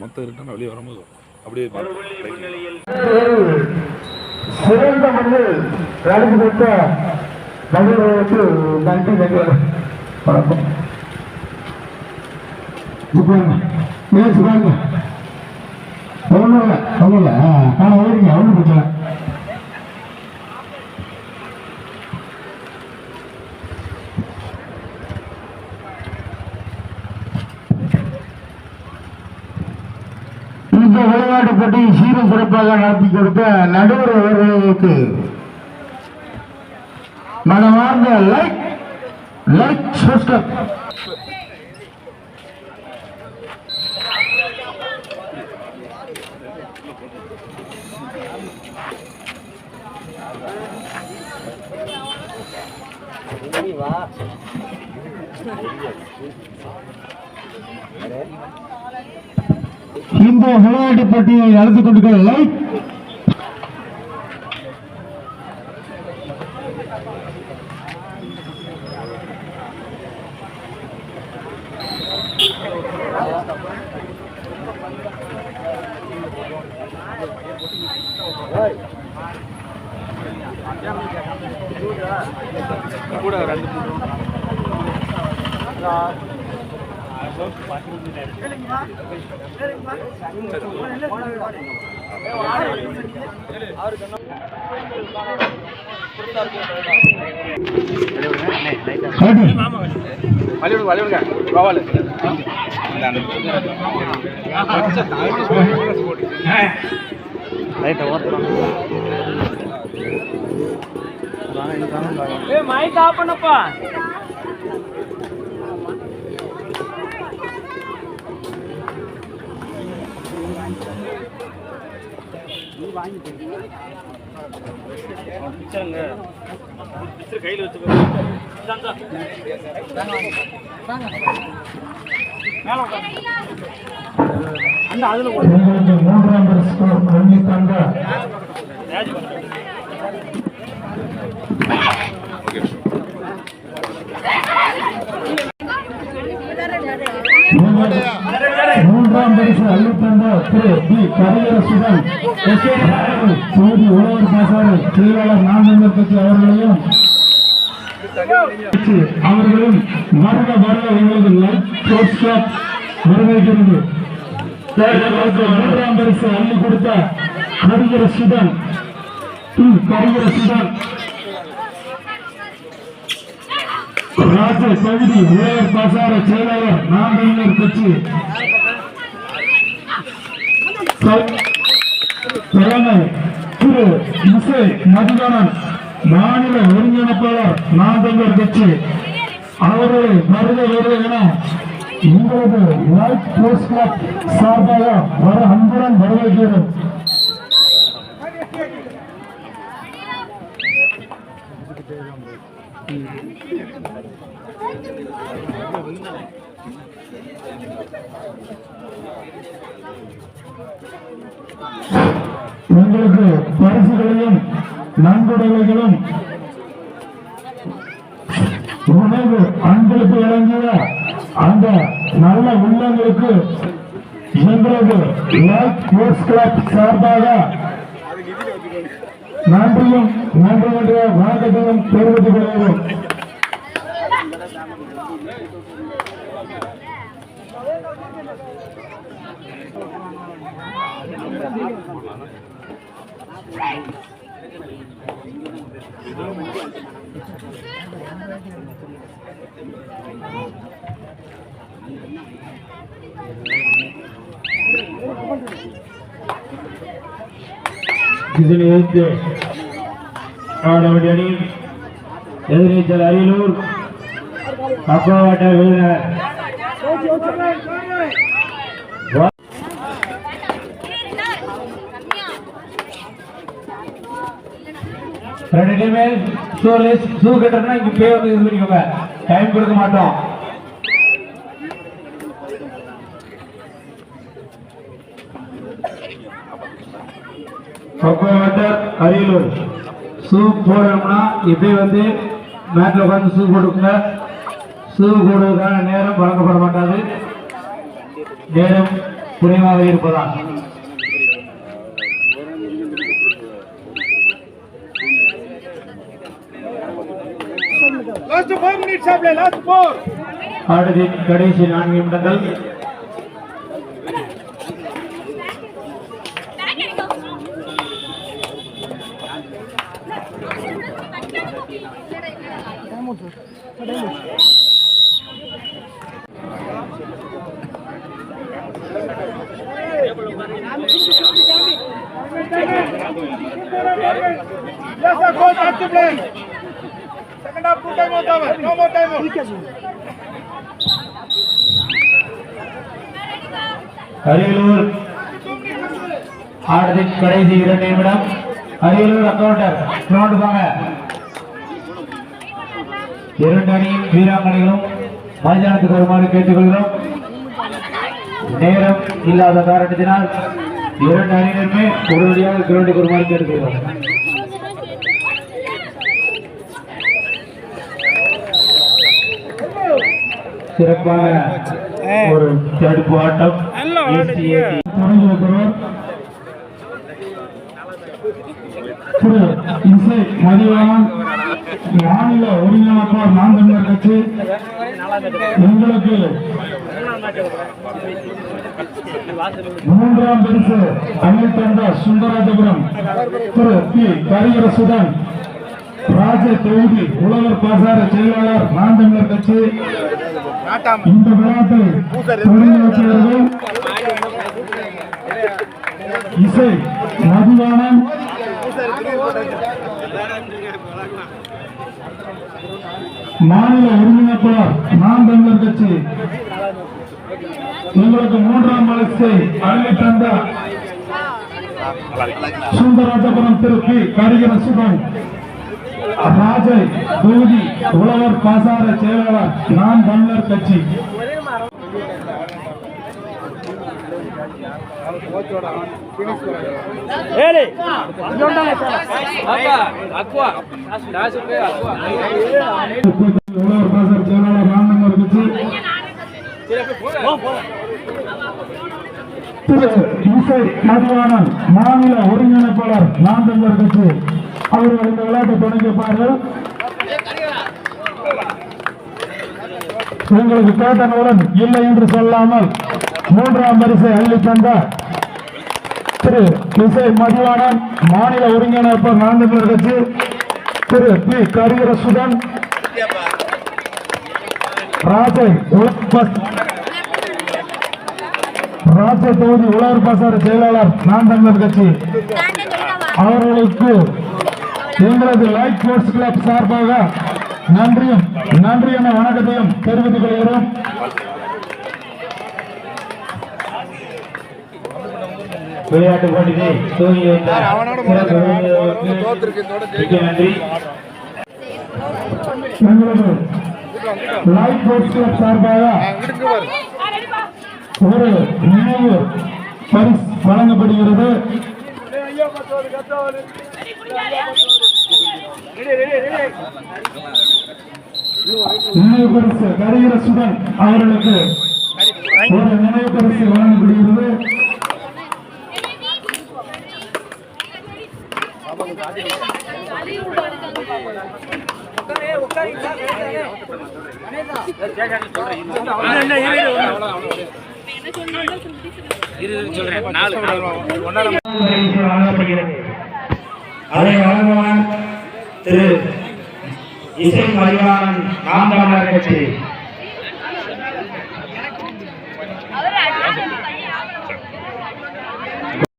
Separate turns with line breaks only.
மொத்தம் இருட்டான வெளியே வரும்போது அப்படியே
சிறந்த முறையில் நடந்து கொடுத்த மகிழ்வுக்கு நன்றி வணக்கம். இப்போ நேற்று பாருங்க. ஒன்றும் இல்லை ஒன்றும் இல்லை ஆனால் ஓடிங்க ஒன்றும் பிரச்சனை இந்த விளையாட்டு போட்டி சிறப்பாக நடத்தி கொடுத்த நடுவர் அவர்களுக்கு மனமார்ந்த லைக் லைக் சப்ஸ்கிரைப் இந்த விளையாட்டு போட்டியை நடந்து கொண்டிருக்கிற லைக்
கூட ரெண்டு வழிவிடுங்க வழிவிடுங்க பரவாயில்ல
மைக் ஆஃப் பண்ணப்பா. கையில் வச்சுக்கோ அந்த அதுல
உங்களுக்கு மூன்றாம் பரிசு பண்ணி தந்த மூன்றாம் பரிசு அள்ளி தந்த திரு பி கரியரசுடன் தொகுதி உழவர் பாசாறு செயலாளர் நாமந்தர் கட்சி அவர்களையும் அவர்களும் வருக வருக எங்களது லைட் ஸ்போர்ட்ஸ் மூன்றாம் பரிசு அள்ளி கொடுத்த கரியரசுடன் கரியரசுடன் ராஜ தொகுதி உழவர் பாசார செயலாளர் நாமந்தர் கட்சி. தலைமை திரு இசை மதிகணன் மாநில ஒருங்கிணைப்பாளர் நாந்தங்கர் கட்சி. அவர்களை வருக வருக என உங்களது லைட் போஸ்ட் கிளப் சார்பாக வர அன்புடன் வரவேற்கிறோம். உங்களுக்கு பரிசுகளையும் நன்கொடைகளும் உணவு அன்பளிப்பு வழங்கிய அந்த நல்ல உள்ளங்களுக்கு எங்களது லைட் ஸ்போர்ட்ஸ் கிளப் சார்பாக நன்றியும் நன்றி என்ற வணக்கத்தையும் தெரிவித்துக் கொள்கிறோம். இதனையடுத்து ஆடவடி அணி எதிர்நீச்சல் அரியலூர் அப்பாவாட்ட வீரர். ரெண்டு டீமே ஷூ ஷூ கட்டுறதுனா இங்க பே வந்து இது பண்ணிக்கோங்க. டைம் கொடுக்க மாட்டோம். பக்குவட்டர் அரியலூர். ஷூ போடணும்னா இப்படி வந்து மேட்டில் உட்காந்து ஷூ போட்டுக்கோங்க. ஷூ போடுவதற்கான நேரம் வழங்கப்பட மாட்டாது. நேரம் குறைவாக இருப்பதால்.
லாஸ்ட் 4 மினிட்ஸ் சாப்ல லாஸ்ட் 4
அடுத்து கடைசி நான்கு நிமிடங்கள்
Yes, sir, coach, have to Play. Second half, two time out over. No more time out.
Ariyalur அடுத்து கடைசி இரண்டு நிமிடம் அரியலூர் அக்கௌண்டர் கிரௌண்ட் வாங்க இரண்டு அணியின் வீராங்கனைகளும் மைதானத்துக்கு வருமாறு கேட்டுக்கொள்கிறோம் நேரம் இல்லாத காரணத்தினால் இரண்டு அணியினருமே உடனடியாக கிரௌண்டுக்கு வருமாறு கேட்டுக்கொள்கிறோம் சிறப்பான ஒரு தடுப்பு ஆட்டம் இசை மதிவாணன் மாநில ஒருங்கிணைப்பாளர் நாம் தமிழர் கட்சி. எங்களுக்கு மூன்றாம் பரிசு அணில் தந்த சுந்தராஜபுரம் திரு பி. கரிகரசுடன் ராஜ தொகுதி உழவர் பாசார செயலாளர் நாம் தமிழர் கட்சி. இந்த விழாத்தை தொடங்கி வைக்கிறார்கள் இசை மதிவாணன் மாநில ஒருங்கிணைப்பாளர் நாம் தமிழர் கட்சி. எங்களுக்கு மூன்றாம் வளர்ச்சி அள்ளி தந்த சுந்தராஜபுரம் திரு பி கரிகர சுதன் ராஜை தொகுதி உழவர் பாசார செயலாளர் நாம் தமிழர் கட்சி. மதிவாணன் மாநில ஒருங்கிணைப்பாளர் நாம் தமிழர் கட்சி. அவர்கள் இந்த விளையாட்டை தொடங்கி உங்களுக்கு கேட்டனவுடன் இல்லை என்று சொல்லாமல் மூன்றாம் வரிசை அள்ளி தந்த திரு இசை மதிவாணன் மாநில ஒருங்கிணைப்பர் நாம் கட்சி திரு பி. கரிகரசுடன் ராஜை உழவர் ராஜ தொகுதி உழவர் பாசார செயலாளர் நான் தமிழர் கட்சி. அவர்களுக்கு எங்களது லைட் ஸ்போர்ட்ஸ் கிளப் சார்பாக நன்றியும் நன்றி என வணக்கத்தையும் தெரிவித்துக் கொள்கிறோம். விளையாட்டு போட்டியை துவங்கி வைத்த சிறப்பு விருந்தினர்களுக்கு மிக்க நன்றி. எங்களது லைட் ஸ்போர்ட்ஸ் கிளப் சார்பாக ஒரு நினைவு பரிசு வழங்கப்படுகிறது. நினைவு பரிசு கரிகர சுடன் அவர்களுக்கு ஒரு நினைவு பரிசு வழங்கப்படுகிறது பரிசு வழங்கப்படுகிறது அதை வழங்குவான் திரு இசை மதிவாணன் நாம் தமிழர் கட்சி